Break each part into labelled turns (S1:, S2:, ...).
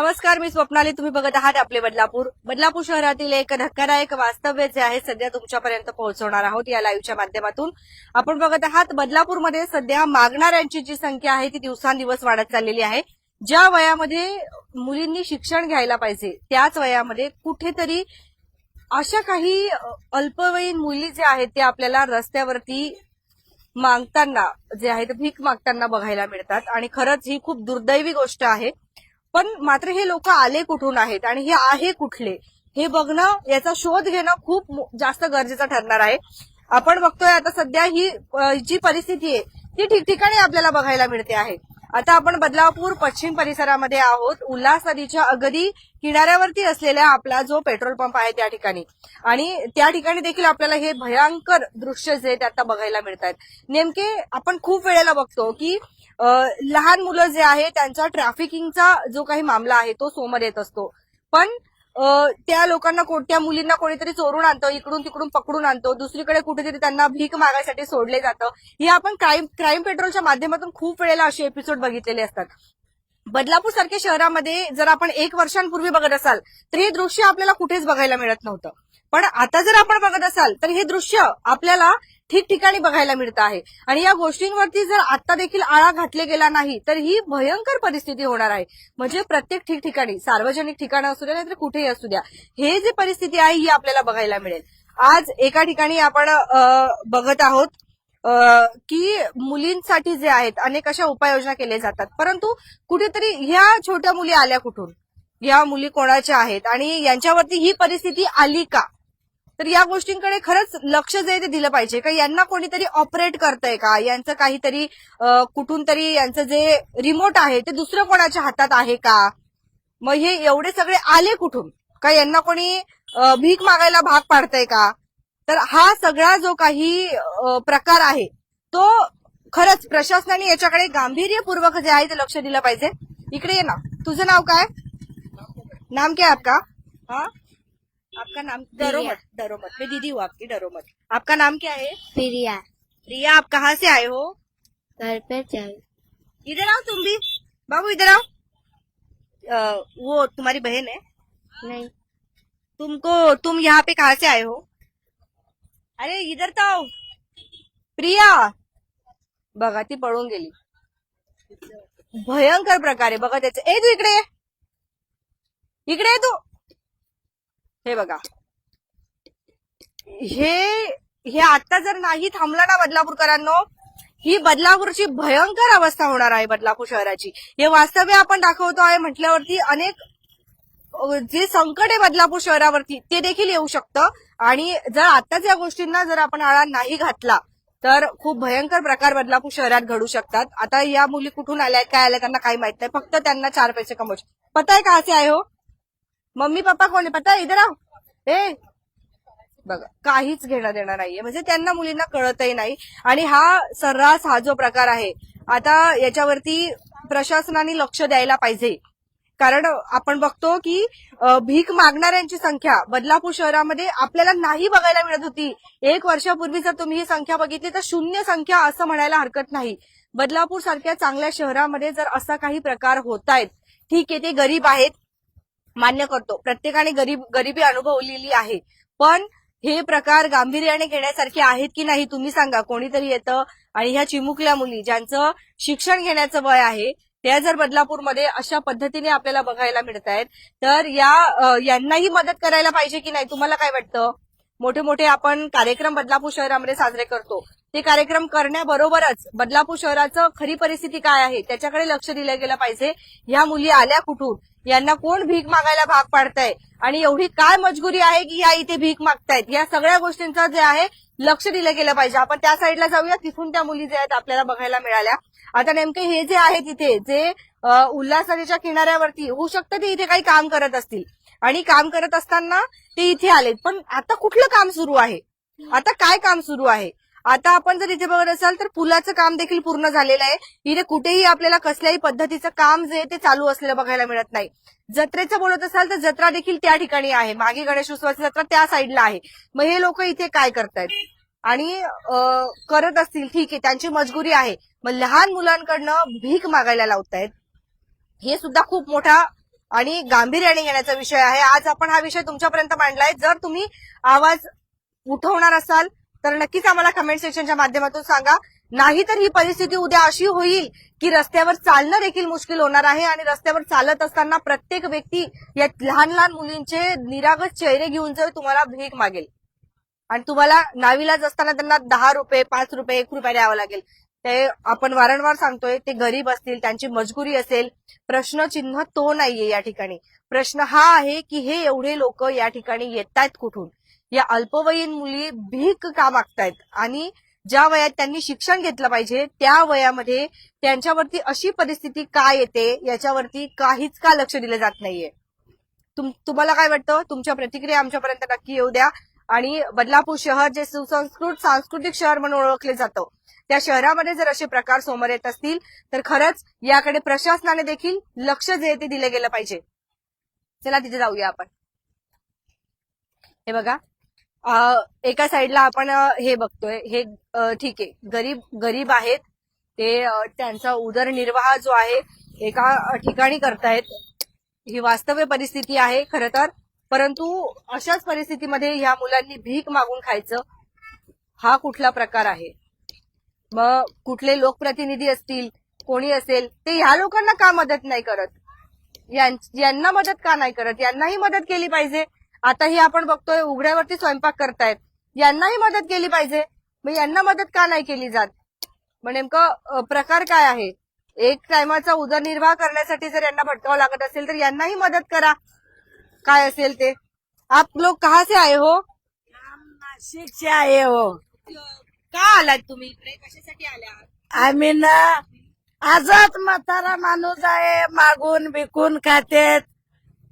S1: नमस्कार मी स्वप्नाली. तुम्ही बघत आहात आपले बदलापूर. बदलापूर शहरातील एक धक्कादायक वास्तव्य जे आहे सध्या तुमच्यापर्यंत पोहोचवणार आहोत या लाईव्हच्या माध्यमातून. आपण बघत आहात बदलापूरमध्ये सध्या मागणाऱ्यांची जी संख्या आहे ती दिवसांदिवस वाढत चाललेली आहे. ज्या वयामध्ये मुलींनी शिक्षण घ्यायला पाहिजे त्याच वयामध्ये कुठेतरी अशा काही अल्पवयीन मुली जे आहेत त्या आपल्याला रस्त्यावरती मागताना जे आहे ते भीक मागताना बघायला मिळतात. आणि खरंच ही खूप दुर्दैवी गोष्ट आहे. पण मात्र हे लोक आले कुठून आहेत आणि हे आहे कुठले हे बघणं याचा शोध घेणं खूप जास्त गरजेचं ठरणार आहे. आपण बघतोय आता सध्या ही जी परिस्थिती आहे ती ठिकठिकाणी आपल्याला बघायला मिळते आहे. आता आपण बदलापूर पश्चिम परिसरामध्ये आहोत. उल्हास नदीच्या अगदी किनाऱ्यावरती असलेला आपला जो पेट्रोल पंप आहे त्या ठिकाणी. आणि त्या ठिकाणी देखील आपल्याला हे भयंकर दृश्य जे ते आता बघायला मिळत आहेत नेमके आपण खूप वेळेला बघतो की लहान मुलं जे आहे त्यांचा ट्रॅफिकिंगचा जो काही मामला आहे तो समोर येत असतो. पण त्या लोकांना को- त्या मुलींना कोणीतरी चोरून आणतो इकडून तिकडून पकडून आणतो दुसरीकडे कुठेतरी त्यांना भीक मागायसाठी सोडले जातं. हे आपण क्राईम क्राईम पेट्रोलच्या माध्यमातून खूप वेळेला असे एपिसोड बघितलेले असतात. बदलापूर सारख्या शहरामध्ये जर आपण एक वर्षांपूर्वी बघत असाल तर हे दृश्य आपल्याला कुठेच बघायला मिळत नव्हतं. पण आता जर आपण बघत असाल तर हे दृश्य आपल्याला ठिकठिकाणी बघायला मिळत आहे. आणि या गोष्टींवरती जर आता देखील आळा घातले गेला नाही तर ही भयंकर परिस्थिती होणार आहे. म्हणजे प्रत्येक ठिकठिकाणी सार्वजनिक ठिकाणं असू द्या नाहीतर कुठेही असू द्या हे जी परिस्थिती आहे ही आपल्याला बघायला मिळेल. आज एका ठिकाणी आपण बघत आहोत की मुलींसाठी जे आहेत अनेक अशा उपाययोजना केल्या जातात. परंतु कुठेतरी ह्या छोट्या मुली आल्या कुठून? या मुली कोणाच्या आहेत? आणि यांच्यावरती ही परिस्थिती आली का? तर या गोष्टींकडे खरंच लक्ष जे ते दिलं पाहिजे. का यांना कोणीतरी ऑपरेट करतंय का? यांचं काहीतरी कुठून तरी यांचं जे रिमोट आहे ते दुसरं कोणाच्या हातात आहे का? मग हे एवढे सगळे आले कुठून? का यांना कोणी भीक मागायला भाग पाडतंय का? तर हा सगळा जो काही प्रकार आहे तो खरंच प्रशासनाने याच्याकडे गांभीर्यपूर्वक जे आहे ते लक्ष दिलं पाहिजे. इकडे ये ना. तुझं नाव काय? नाम काय आपका? हा? आपका नाम डरोमत डरोमत मैं दीदी हूँ आपकी डरोमत आपका नाम क्या है?
S2: प्रिया।
S1: प्रिया आप कहाँ से आए हो?
S2: घर पे चल।
S1: इधर आओ तुम भी। बाबू इधर आओ। वो तुम्हारी बहन है?
S2: नहीं।
S1: तुमको तुम यहाँ पे कहाँ से आए हो? अरे इधर तो आओ। प्रिया! बघा ती पळून गेली भयंकर प्रकारे बघा त्याचं ए तू इकडे। इकडे तू। हे बघा. हे हे आता जर नाही थांबलं ना बदलापूरकरांनो ही बदलापूरची भयंकर अवस्था होणार आहे बदलापूर शहराची. हे वास्तव्य आपण दाखवतो आहे म्हटल्यावरती अनेक जे संकट आहे बदलापूर शहरावरती ते देखील येऊ शकतं. आणि जर आताच या गोष्टींना जर आपण आळा नाही घातला तर खूप भयंकर प्रकार बदलापूर शहरात घडू शकतात. आता या मुली कुठून आल्या काय आल्या त्यांना काही माहीत नाही. फक्त त्यांना चार पैसे कमवायचे. पता आहे का असे आहे हो? मम्मी पप्पा कोण आहे? पता इथे राव ए बघा काहीच घेणं देणं नाहीये. म्हणजे त्यांना मुलींना कळतही नाही. आणि हा सर्रास हा जो प्रकार आहे आता याच्यावरती प्रशासनाने लक्ष द्यायला पाहिजे. कारण आपण बघतो की भीक मागणाऱ्यांची संख्या बदलापूर शहरामध्ये आपल्याला नाही बघायला मिळत होती. एक वर्षापूर्वी जर तुम्ही ही संख्या बघितली तर शून्य संख्या असं म्हणायला हरकत नाही. बदलापूर सारख्या चांगल्या शहरामध्ये जर असा काही प्रकार होत आहेत ठीक आहे ते गरीब आहेत मान्य करतो. प्रत्येकाने गरीब गरिबी अनुभवलेली आहे. पण हे प्रकार गांभीर्याने घेण्यासारखे आहेत की नाही तुम्ही सांगा. कोणीतरी येतं आणि ह्या चिमुकल्या मुली ज्यांचं शिक्षण घेण्याचं वय आहे त्या जर बदलापूरमध्ये अशा पद्धतीने आपल्याला बघायला मिळत आहेत तर या यांनाही मदत करायला पाहिजे की नाही? तुम्हाला काय वाटतं? मोठे मोठे आपण कार्यक्रम बदलापूर शहरामध्ये साजरे करतो. ते कार्यक्रम करण्याबरोबरच बदलापूर शहराचं खरी परिस्थिती काय आहे? त्याच्याकडे लक्ष दिलं गेलं पाहिजे. ह्या मुली आल्या कुठून? यांना कोण भीक मागायला भाग पाडताय? आणि एवढी काय मजबुरी आहे की या इथे भीक मागतायत? या सगळ्या गोष्टींचं जे आहे लक्ष दिलं गेलं पाहिजे. आपण त्या साईडला जाऊया. तिथून त्या मुली जे आहेत आपल्याला बघायला मिळाल्या. आता नेमके हे जे आहे तिथे जे उल्हास नदीच्या किनाऱ्यावरती होऊ शकतं ते इथे काही काम करत असतील. आणि काम करत असताना ते इथे आलेत. पण आता कुठलं काम सुरू आहे? आता काय काम सुरू आहे? आता आपण जर इथे बघत असाल तर पुलाचं काम देखील पूर्ण झालेलं आहे. इथे कुठेही आपल्याला कसल्याही पद्धतीचं काम जे ते चालू असलेलं बघायला मिळत नाही. जत्रेचं बोलत असाल तर जत्रा देखील त्या ठिकाणी आहे. मागे गणेशोत्सवाची जत्रा त्या साईडला आहे. मग हे लोक इथे काय करतायत? आणि करत असतील ठीक आहे त्यांची मजबुरी आहे. मग लहान मुलांकडनं भीक मागायला लावतायत. हे सुद्धा खूप मोठा आणि गांभीर्याने घेण्याचा विषय आहे. आज आपण हा विषय तुमच्यापर्यंत मांडलाय. जर तुम्ही आवाज उठवणार असाल तर नक्कीच आम्हाला कमेंट सेक्शनच्या माध्यमातून सांगा. नाहीतर ही परिस्थिती उद्या अशी होईल की रस्त्यावर चालणं देखील मुश्किल होणार आहे आणि रस्त्यावर चालत असताना प्रत्येक व्यक्ती या लहान लहान मुलींचे निरागत चेहरे घेऊन जर तुम्हाला भीक मागेल आणि तुम्हाला नावीलाज असताना त्यांना दहा रुपये पाच रुपये एक रुपये द्यावं लागेल. ते आपण वारंवार सांगतोय ते गरीब असतील त्यांची मजबुरी असेल. प्रश्नचिन्ह तो नाहीये या ठिकाणी. प्रश्न हा आहे की हे एवढे लोक या ठिकाणी येत आहेत कुठून? या अल्पवयीन मुली भीक का मागतायत? आणि ज्या वयात त्यांनी शिक्षण घेतलं पाहिजे त्या वयामध्ये त्यांच्यावरती अशी परिस्थिती का येते? याच्यावरती काहीच का लक्ष दिलं जात नाहीये? तुम तुम्हाला काय वाटतं? तुमच्या प्रतिक्रिया आमच्यापर्यंत नक्की येऊ द्या. आणि बदलापूर शहर जे सुसंस्कृत सांस्कृतिक शहर म्हणून ओळखले जातं त्या शहरामध्ये जर असे प्रकार समोर येत असतील तर खरंच याकडे प्रशासनाने देखील लक्ष जे ते दिलं गेलं पाहिजे. चला तिथे जाऊया आपण. हे बघा एका साईडला आपण हे बघतोय हे ठीक आहे गरीब गरीब आहेत ते त्यांचा उदरनिर्वाह जो आहे एका ठिकाणी करतायत ही वास्तव्य परिस्थिती आहे खरं तर. परंतु अशाच परिस्थितीमध्ये ह्या मुलांनी भीक मागून खायचं हा कुठला प्रकार आहे? मग कुठले लोकप्रतिनिधी असतील कोणी असेल ते ह्या लोकांना का मदत नाही करत? यांना मदत का नाही करत? यांनाही मदत केली पाहिजे आता ही आपण बघतोय उघड्यावरती स्वयंपाक करतायत. यांनाही मदत केली पाहिजे. मग यांना मदत का नाही केली जात? मग नेमकं प्रकार काय आहे? एक टायमाचा उदरनिर्वाह करण्यासाठी जर यांना भटकावं लागत असेल तर यांनाही मदत करा. काय असेल ते? आप लोग कहा से आए हो?
S3: नाशिक से आए हो.
S1: का आलात तुम्ही इकडे? कशासाठी आल्या?
S3: आम्ही ना आजाद म्हातारा माणूस आहे मागून बिकून खातेत.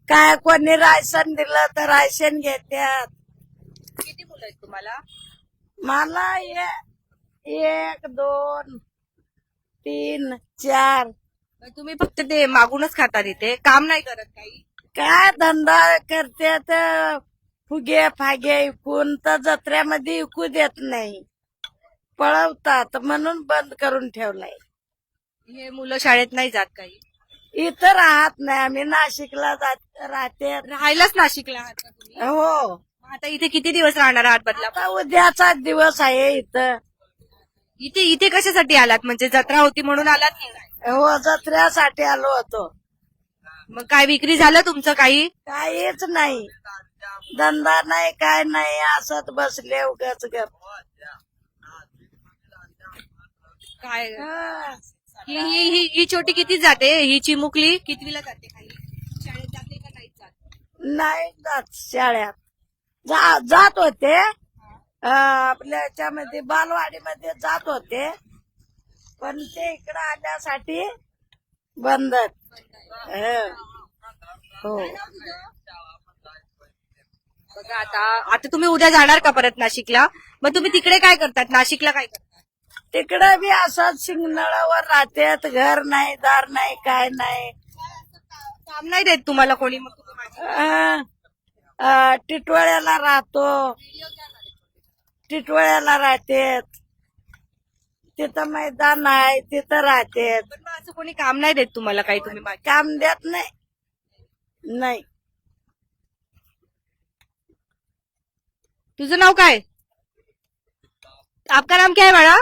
S3: काय कोणी राशन दिलं तर राशन घेतात
S1: किती मुलं आहेत तुम्हाला?
S3: मला ए- एक दोन तीन चार.
S1: मग तुम्ही फक्त ते मागूनच खाता तिथे. काम नाही करत काही?
S3: काय धंदा करतात फुगे फागे इकून तर जत्र्यामध्ये इकू देत नाही. पळवतात म्हणून बंद करून ठेवलाय.
S1: हे मुलं शाळेत नाही जात काही?
S3: इथं राहत नाही. आम्ही नाशिकला जात राहते.
S1: राहायलाच नाशिकला आहात का तुम्ही?
S3: हो.
S1: मग आता इथे किती दिवस राहणार आहात बदला
S3: आता उद्याचा दिवस आहे इथं.
S1: इथे इथे कशासाठी आलात? म्हणजे जत्रा होती म्हणून आलात की काय?
S3: हो जत्र्यासाठी आलो होतो.
S1: मग काय विक्री झालं तुमचं काही?
S3: काहीच नाही. धंदा नाही काय नाही. असत बसले उगाच गप.
S1: काय?
S3: हा.
S1: ही ही ही ही छोटी किती जाते? ही चिमुकली कितवीला जाते खाली? शाळेत जाते का नाही जात?
S3: नाही जात शाळेत. जा- जात होते. अं, आपल्या याच्यामध्ये बालवाडीमध्ये जात होते. पण ते इकडं आल्यासाठी बंद हो.
S1: बघा आता आता तुम्ही उद्या जाणार का परत नाशिकला? मग तुम्ही तिकडे काय करतात? नाशिकला काय करतात?
S3: तिकडं बी असंच शिंगनळावर राहतात घर नाही दार नाही काय नाही.
S1: काम नाही देत तुम्हाला कोणी मग तुम्ही माझी-
S3: अं, अं, टिटवाळ्याला राहतो. टिटवाळ्याला राहतेत. तिथं मैदान आहे तिथं राहतेत.
S1: पण मग असं कोणी काम नाही देत तुम्हाला काही? तुम्ही
S3: काम देत नाही. नाही.
S1: तुझं नाव काय? आपका नाम क्या है बाळा?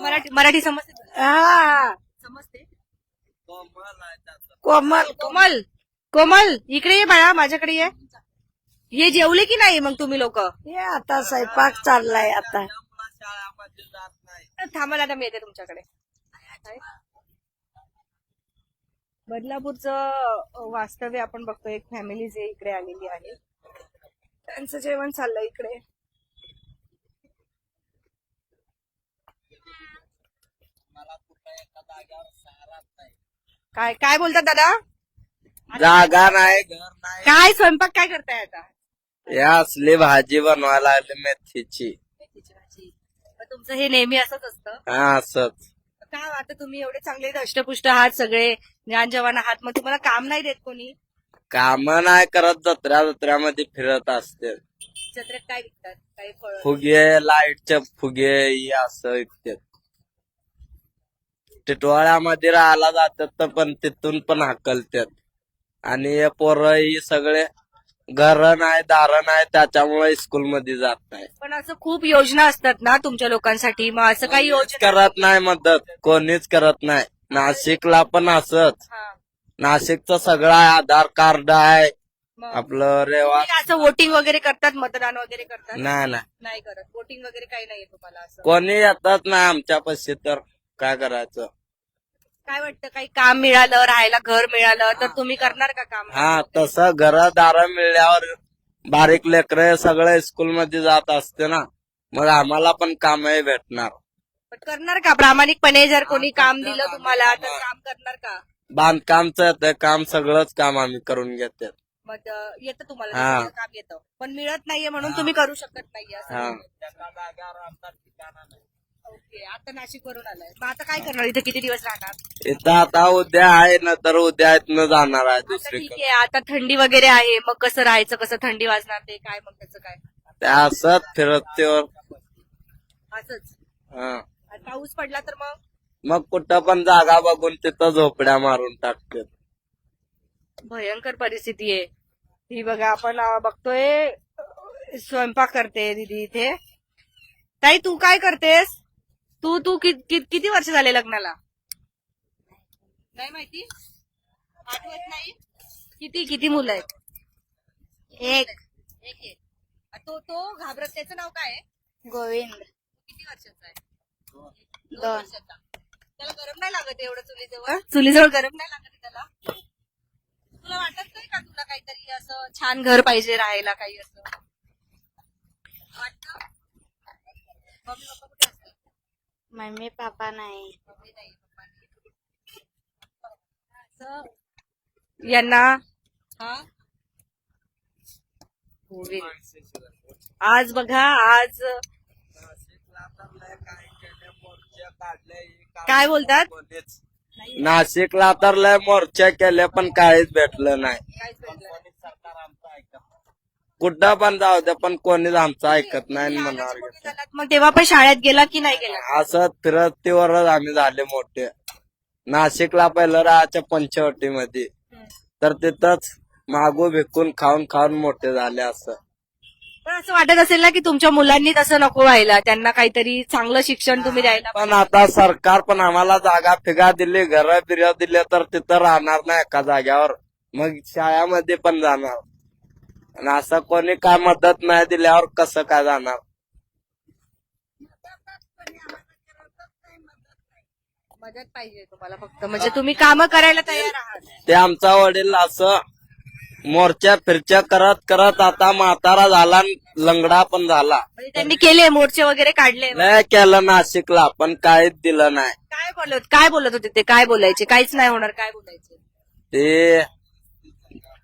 S1: मराठी मराठी समजते?
S3: हा.
S1: समजते?
S3: कोमल.
S1: कोमल. कोमल इकडे ये बाळा माझ्याकडे ये. ये जेवले की नाही मग तुम्ही लोक?
S3: हे आता स्वयंपाक चाललाय आता.
S1: थांबायला आता मी येते तुमच्याकडे. बदलापूरचं वास्तव्य आपण बघतो एक फॅमिली जे इकडे आलेली आहे. त्यांचं जेवण चाललंय इकडे. काय काय बोलतात दादा?
S4: जागा नाही. घर नाही
S1: काय स्वयंपाक काय करताय आता?
S4: या असली भाजी बनवायला लागली मेथीची.
S1: मेथीची भाजी. मग तुमचं हे नेहमी असंच असतं?
S4: हा असंच.
S1: का आता तुम्ही एवढे चांगले धष्टपुष्ट आहात सगळे ज्ञान जवान आहात मग तुम्हाला काम नाही देत कोणी?
S4: काम नाही करत जत्र्या जत्र्यामध्ये फिरत असते.
S1: जत्रेत काय विकतात? काही फळ?
S4: फुगे लाईटचे फुगे हे असं विकतात. टिटवाळ्यामध्ये राहायला जातात तर पण तिथून पण हाकलतात. आणि हे पोरं ही सगळे घर नाही दार नाही त्याच्यामुळे स्कूल मध्ये जात नाही.
S1: पण असं खूप योजना असतात ना तुमच्या लोकांसाठी? मग असं काही योजना
S4: करत नाही मदत. कोणीच करत नाही. नाशिकला पण असंच.
S1: हा.
S4: नाशिकचं सगळं आहे आधार कार्ड आहे.
S1: मग?
S4: आपलं रेवा
S1: तुम्ही असं वोटिंग वगैरे करतात मतदान वगैरे करतात?
S4: नाही नाही.
S1: नाही करत. वोटिंग वगैरे काही नाहीये तुम्हाला असं.
S4: कोणी येतच नाही आमच्या तर काय करायचं?
S1: काय वाटतं? काही काम मिळालं राहायला घर मिळालं तर तुम्ही करणार का काम?
S4: हा तसं घरदार मिळल्यावर बारीक लेकर सगळे स्कूल मध्ये जात असते ना मग आम्हाला पण कामही भेटणार.
S1: पण करणार का? प्रामाणिकपणे जर कोणी काम दिलं तुम्हाला तर काम करणार का?
S4: बांधकामचं येतं काम सगळंच काम आम्ही करून घेते.
S1: मग अं, येतं तुम्हाला
S4: हा.
S1: काम येतं. पण मिळत नाहीये म्हणून तुम्ही करू शकत नाहीये असं.
S4: हा.
S1: ओके आता नाशिक वरून आलाय. मग आता काय करणार? इथे किती दिवस राहणार?
S4: इथं आता उद्या आहे ना तर उद्या इथनं जाणार आहे
S1: आता ठीक
S4: दुसरीकडे.
S1: आहे आता थंडी वगैरे आहे मग कसं राहायचं कसं थंडी वाजणार ते काय मग त्याचं काय?
S4: असत फिरतेवर.
S1: असंच?
S4: हा.
S1: आणि पाऊस पडला तर मग?
S4: मग कुठं पण जागा बघून तिथं झोपड्या मारून टाकतात
S1: भयंकर परिस्थिती आहे. ही बघा आपण अं, बघतोय स्वयंपाक करते दीदी इथे. ताई तू काय करतेस? तू तू कि- कि- किती वर्ष झाले लग्नाला? नाही माहिती. आठवत नाही. किती किती मुलं आहेत? एक. एक आहे. तो तो घाबरत त्याचं नाव काय आहे?
S2: गोविंद.
S1: किती वर्षाचा आहे? दोन
S2: दोन.
S1: वर्षाचा. त्याला गरम नाही लागत एवढं चुलीजवळ? चुलीजवळ गरम नाही लागत त्याला? तुला वाटत नाही का तुला काहीतरी असं छान घर पाहिजे राहायला काही असं? वाटतं? मम्मी पप्पा
S2: मम्मी पापा नाही.
S1: यांना? हा. आज बघा आज काय बोलतात?
S4: नाशिकला तर लय मोर्चा केले पण काहीच भेटलं नाही. कुठं पण जाऊ दे पण कोणीच आमचं ऐकत नाही
S1: झालात, मग तेव्हा पण शाळेत गेला की नाही गेला?
S4: असं फिरतीवरच आम्ही झाले मोठे. नाशिकला पहिलं राहायच्या पंचवटीमध्ये. तर तिथंच मागू भिकून खाऊन खाऊन मोठे झाले असं.
S1: पण असं वाटत असेल ना की तुमच्या मुलांनी तसं नको व्हायला त्यांना काहीतरी चांगलं शिक्षण तुम्ही द्यायला
S4: पण आता सरकार पण आम्हाला जागा फिगा दिली घर बिर दिले तर तिथं राहणार नाही एका जाग्यावर मग शाळेमध्ये पण जाणार. आणि असं कोणी काय मदत नाही दिल्यावर कसं काय जाणार?
S1: मदत पाहिजे तुम्हाला फक्त. म्हणजे तुम्ही कामं करायला तयार आहात.
S4: ते आमचा वडील असं मोर्चा फिरच्या करत करत आता म्हातारा झाला आणि लंगडा पण झाला.
S1: म्हणजे त्यांनी केले मोर्चे वगैरे काढले?
S4: लय केलं नाशिकला पण काहीच दिलं नाही.
S1: काय बोलत काय बोलत होते ते? काय बोलायचे? काहीच नाही होणार काय बोलायचे?
S4: ते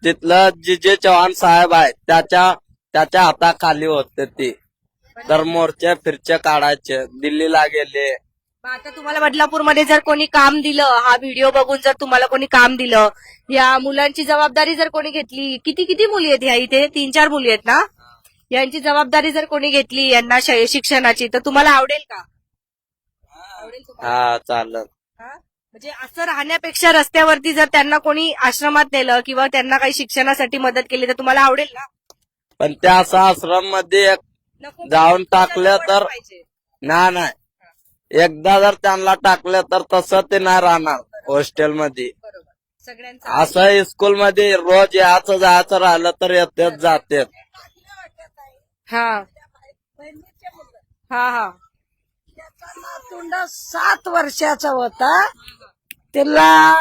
S4: तिथलं जे जे चव्हाण साहेब आहे त्याच्या त्याच्या हाताखाली होते ते. तर मोर्चे फिरचे काढायचे दिल्लीला गेले.
S1: मग आता तुम्हाला बदलापूरमध्ये जर कोणी काम दिलं हा व्हिडिओ बघून जर तुम्हाला कोणी काम दिलं या मुलांची जबाबदारी जर कोणी घेतली किती किती मुली आहेत ह्या इथे? तीन चार मुली आहेत ना? यांची जबाबदारी जर कोणी घेतली यांना शै- शिक्षणाची तर तुम्हाला आवडेल का? आवडेल तुम्हाला
S4: हा चालत
S1: हा? म्हणजे असं राहण्यापेक्षा रस्त्यावरती जर त्यांना कोणी आश्रमात नेलं किंवा त्यांना काही शिक्षणासाठी मदत केली तर तुम्हाला आवडेल ना?
S4: पण त्या असं आश्रममध्ये
S1: नको
S4: जाऊन टाकलं तर
S1: पाहिजे.
S4: नाही नाही एकदा जर त्यांना टाकलं तर तसं ते नाही राहणार हॉस्टेल मध्ये
S1: बरोबर. सगळ्यांचा
S4: असं स्कूल मध्ये रोज याचं जायचं राहिलं तर येतेच जातेच
S1: हा. हा हा.
S3: त्याचा सात वर्षाचा होता. तिला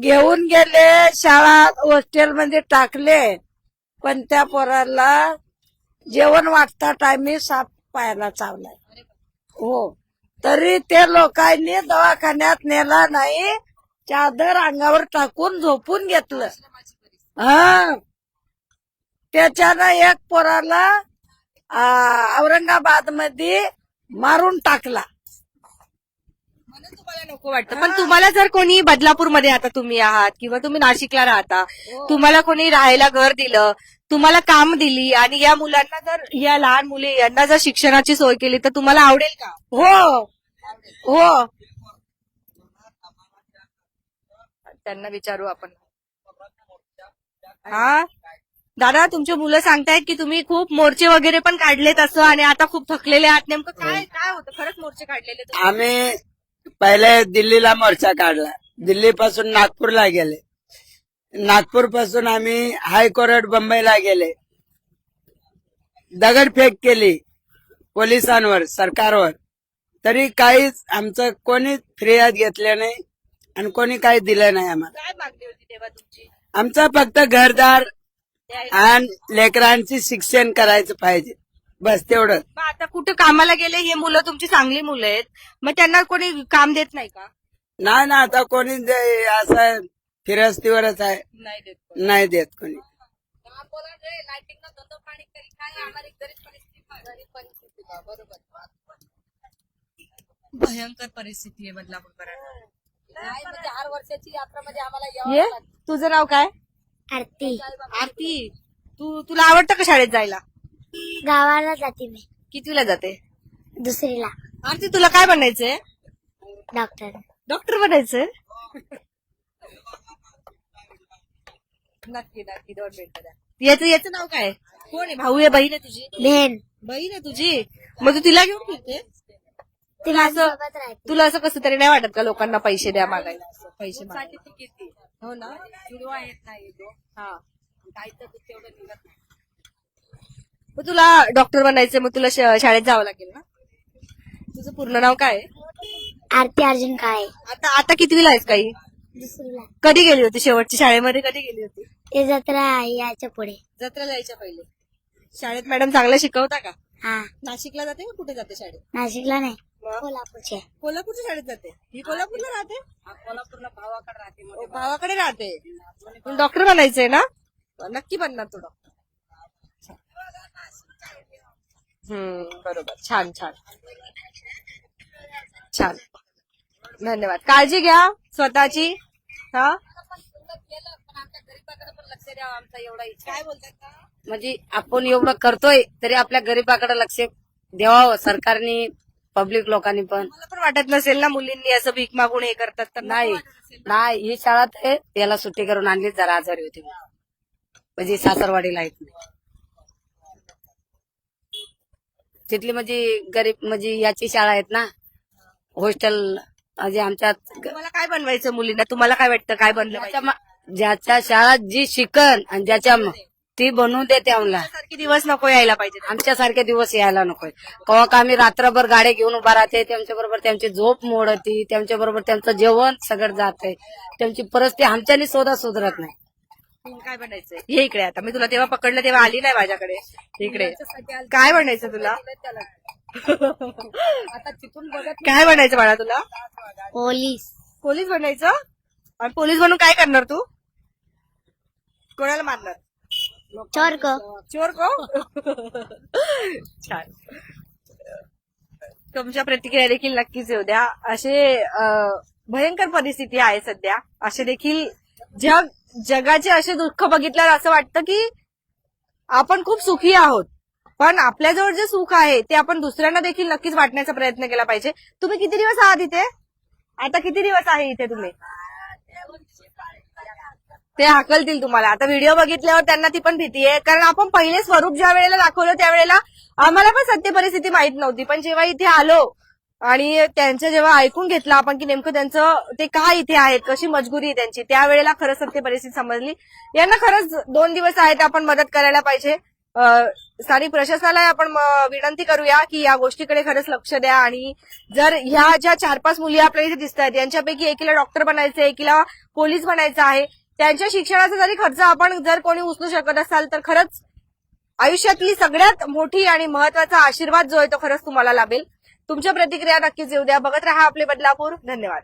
S3: घेऊन गेले शाळा हॉस्टेल मध्ये टाकले. पण त्या पोराला जेवण वाटता टायमी साप पायाला चावलाय हो. तरी ते लोकांनी दवाखान्यात नेला नाही चादर अंगावर टाकून झोपून घेतलं. हा. त्याच्यानं एक पोराला औरंगाबादमध्ये मारून टाकला.
S1: तुम्हाला नको वाटतं. पण तुम्हाला जर कोणी बदलापूरमध्ये आता तुम्ही आहात किंवा तुम्ही नाशिकला राहता हो. तुम्हाला कोणी राहायला घर दिलं तुम्हाला काम दिली आणि या मुलांना जर या लहान मुली यांना जर शिक्षणाची सोय केली तर तुम्हाला आवडेल का?
S3: हो. हो.
S1: त्यांना विचारू आपण. हा? दादा तुमचे मुलं सांगतायत की तुम्ही खूप मोर्चे वगैरे पण काढलेत असं आणि आता खूप थकलेले आहात. नेमकं काय काय होतं? खरंच मोर्चे काढलेले तुम्ही?
S5: आम्ही पहिले दिल्लीला मोर्चा काढला. दिल्ली पासून नागपूरला गेले. नागपूरपासून आम्ही हायकोर्ट बंबईला गेले. दगडफेक केली पोलिसांवर सरकारवर. तरी काहीच आमचं कोणी फिर्याद घेतले नाही आणि कोणी काही दिलं नाही आम्हाला.
S1: काय मागणी होती तेव्हा तुमची?
S5: आमचं फक्त घरदार आणि लेकरांची शिक्षण करायचं पाहिजे. बस तेवढं.
S1: मग आता कुठे कामाला गेले हे मुलं तुमची चांगली मुलं आहेत. मग त्यांना कोणी काम देत नाही का?
S5: नाही ना आता कोणी जे असं फिरस्तीवरच आहे.
S1: नाही देत
S5: नाही देत कोणी.
S1: भयंकर परिस्थिती आहे बदलापूर ये तुझं नाव काय?
S2: आरती.
S1: आरती? तू तुला आवडतं का शाळेत जायला?
S2: गावाला जाते मी.
S1: कितवीला जाते?
S2: दुसरीला.
S1: आरती तुला काय बनायचंय?
S2: डॉक्टर.
S1: डॉक्टर बनायचंय? नक्की नक्की दोन मिनिटं द्या. याचं याचं नाव काय? कोण आहे? भाऊ आहे बहीण आहे तुझी?
S2: बहीण.
S1: बहीण आहे तुझी? मग तू तिला घेऊन फिरते?
S2: ती माझ्यासोबत राहते.
S1: तुला असं कसं तरी नाही वाटत का लोकांना पैसे द्या मागायला? असं, पैसे मागायला? हो ना? हा. मग तुला डॉक्टर बनायचं मग तुला श- शाळेत जावं लागेल ना? तुझं पूर्ण नाव काय आहे?
S2: आरती अर्जुन काळे.
S1: आता आता कितवीला आहेस काही?
S2: दुसरीला.
S1: कधी गेली होती शेवटची? शाळेमध्ये कधी गेली होती?
S2: ते जत्रा यायच्या पुढे.
S1: जत्रा जायच्या पहिले. शाळेत मॅडम चांगलं शिकवता का?
S2: हा.
S1: नाशिकला जाते का कुठे जाते शाळेत?
S2: नाशिकला नाही.
S1: मग?
S2: कोल्हापूरचे.
S1: कोल्हापूरच्या शाळेत जाते. ही कोल्हापूरला राहते? कोल्हापूरला भावाकडे राहते भावाकडे राहते. पण डॉक्टर बनायचंय ना? नक्की बनणार तो डॉक्टर हम्म बरोबर. छान छान. छान. धन्यवाद. काळजी घ्या स्वतःची. हा? काय बोलतात
S3: म्हणजे आपण एवढं करतोय तरी आपल्या गरीबाकडे लक्ष द्यावं सरकारने पब्लिक लोकांनी पण.
S1: मला पण वाटत नसेल ना मुलींनी असं भीक मागून हे करतात तर
S3: नाही नाही ही शाळा ते याला सुट्टी करून आणली जरा आजारी होती म्हणजे सासरवाडीला आहेत तिथली म्हणजे गरीब म्हणजे याची शाळा आहेत ना हॉस्टेल म्हणजे आमच्यात
S1: तुम्हाला काय बनवायचं मुलींना? तुम्हाला काय वाटतं? काय बनलं
S3: ज्याच्या मा- ज्याच्या शाळात जी शिकन आणि ज्याच्या म- ती बनवून देते आम्हाला
S1: सारखे दिवस नको यायला पाहिजे.
S3: आमच्यासारखे दिवस यायला नकोय. कवा का आम्ही रात्रभर गाड्या घेऊन उभा राहते त्यांच्या बरोबर त्यांची झोप मोडती त्यांच्या बरोबर त्यांचं जेवण सगळं जाते. त्यांची परिस्थिती आमच्यानी सुद्धा सुधरत नाही.
S1: काय बनायचंय हे इकडे आता. मी तुला तेव्हा पकडलं तेव्हा आली नाही माझ्याकडे. इकडे. काय बनायचं तुला? काय बनायचं बाळा तुला?
S2: पोलीस.
S1: पोलीस बनायचं आणि पोलीस बनून काय करणार तू? कोणाला मारणार?
S2: चोर को
S1: चोर को छान. तुमच्या प्रतिक्रिया देखील नक्कीच येऊ द्या. असे भयंकर परिस्थिती आहे सध्या. असे देखील जग जगाचे असे दुःख बघितल्यावर असं वाटतं की आपण खूप सुखी आहोत. पण आपल्याजवळ जे सुख आहे ते आपण दुसऱ्यांना देखील नक्कीच वाटण्याचा प्रयत्न केला पाहिजे. तुम्ही किती दिवस आहात इथे? आता किती दिवस आहे इथे तुम्ही? ते हाकलतील तुम्हाला. आता व्हिडिओ बघितल्यावर त्यांना ती पण भीती आहे. कारण आपण पहिले स्वरूप ज्या वेळेला दाखवलं त्यावेळेला आम्हाला पण सत्य परिस्थिती माहीत नव्हती. पण जेव्हा इथे आलो आणि त्यांचं जेव्हा ऐकून घेतलं आपण की नेमकं त्यांचं ते का इथे आहेत कशी मजबुरी आहे त्यांची त्यावेळेला खरंच सत्य परिस्थिती समजली. यांना खरंच दोन दिवस आहेत आपण मदत करायला पाहिजे. स्थानिक प्रशासनाला आपण विनंती करूया की या गोष्टीकडे खरंच लक्ष द्या आणि जर ह्या ज्या चार पाच मुली आपल्याला इथे दिसत आहेत यांच्यापैकी एकीला डॉक्टर बनायचं आहे एकीला पोलीस बनायचं आहे त्यांच्या शिक्षणाचा जरी खर्च आपण जर कोणी उचलू शकत असाल तर खरंच आयुष्यातली सगळ्यात मोठी आणि महत्त्वाचा आशीर्वाद जो आहे तो खरंच तुम्हाला लाभेल. तुमच्या प्रतिक्रिया नक्कीच येऊ द्या. बघत राहा आपले बदलापूर. धन्यवाद.